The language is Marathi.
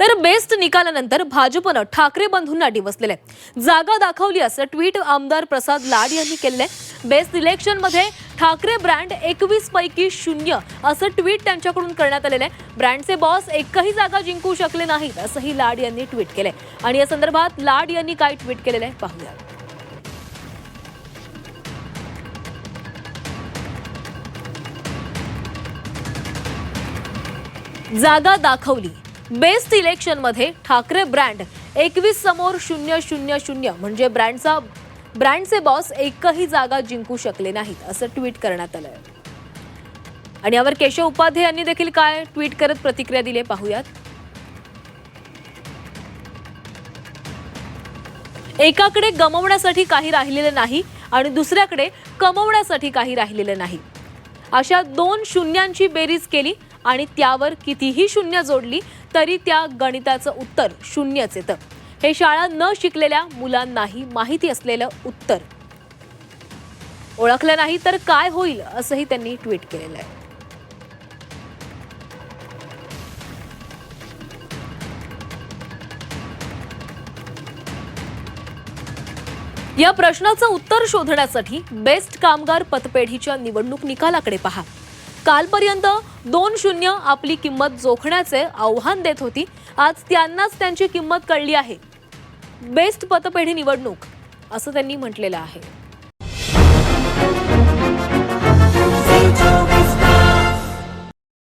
तर बेस्ट निकालानंतर भाजपनं ठाकरे बंधूंना डिवसलेले. आहे जागा दाखवली असं ट्विट आमदार प्रसाद लाड यांनी केलेलं आहे. बेस्ट इलेक्शनमध्ये ठाकरे ब्रँड एकवीस पैकी शून्य असं ट्विट त्यांच्याकडून करण्यात आलेलं आहे. ब्रँडचे बॉस एकही जागा जिंकू शकले नाहीत असंही लाड यांनी ट्विट केले आणि या संदर्भात लाड यांनी काय ट्विट केलेलं आहे पाहूया. जागा दाखवली. बेस्ट इलेक्शनमध्ये ठाकरे ब्रँड एकवीस समोर शून्य शून्य शून्य. म्हणजे ब्रँडचा ब्रँडचे बॉस एकही जागा जिंकू शकले नाहीत असं ट्विट करण्यात आलंय. आणि यावर केशव उपाध्ये यांनी देखील काय ट्विट करत प्रतिक्रिया दिली पाहूयात. एकाकडे गमवण्यासाठी काही राहिलेलं नाही आणि दुसऱ्याकडे कमवण्यासाठी काही राहिलेलं नाही. अशा दोन शून्यांची बेरीज केली आणि त्यावर कितीही शून्य जोडली तरी त्या गणिताचं उत्तर शून्यच येतं. हे शाळा न शिकलेल्या मुलांनाही माहिती असलेलं उत्तर. ओळखलं नाही तर काय होईल असंही त्यांनी ट्विट केलेलं आहे. या प्रश्नाचं उत्तर शोधण्यासाठी बेस्ट कामगार पतपेढीच्या निवडणूक निकालाकडे पहा. कालपर्यंत दोन शून्य आपली किंमत जोखण्याचे आव्हान देत होती. आज त्यांनाच त्यांची किंमत कळली आहे. बेस्ट पतपेढी निवडणूक असं त्यांनी म्हटलेलं आहे.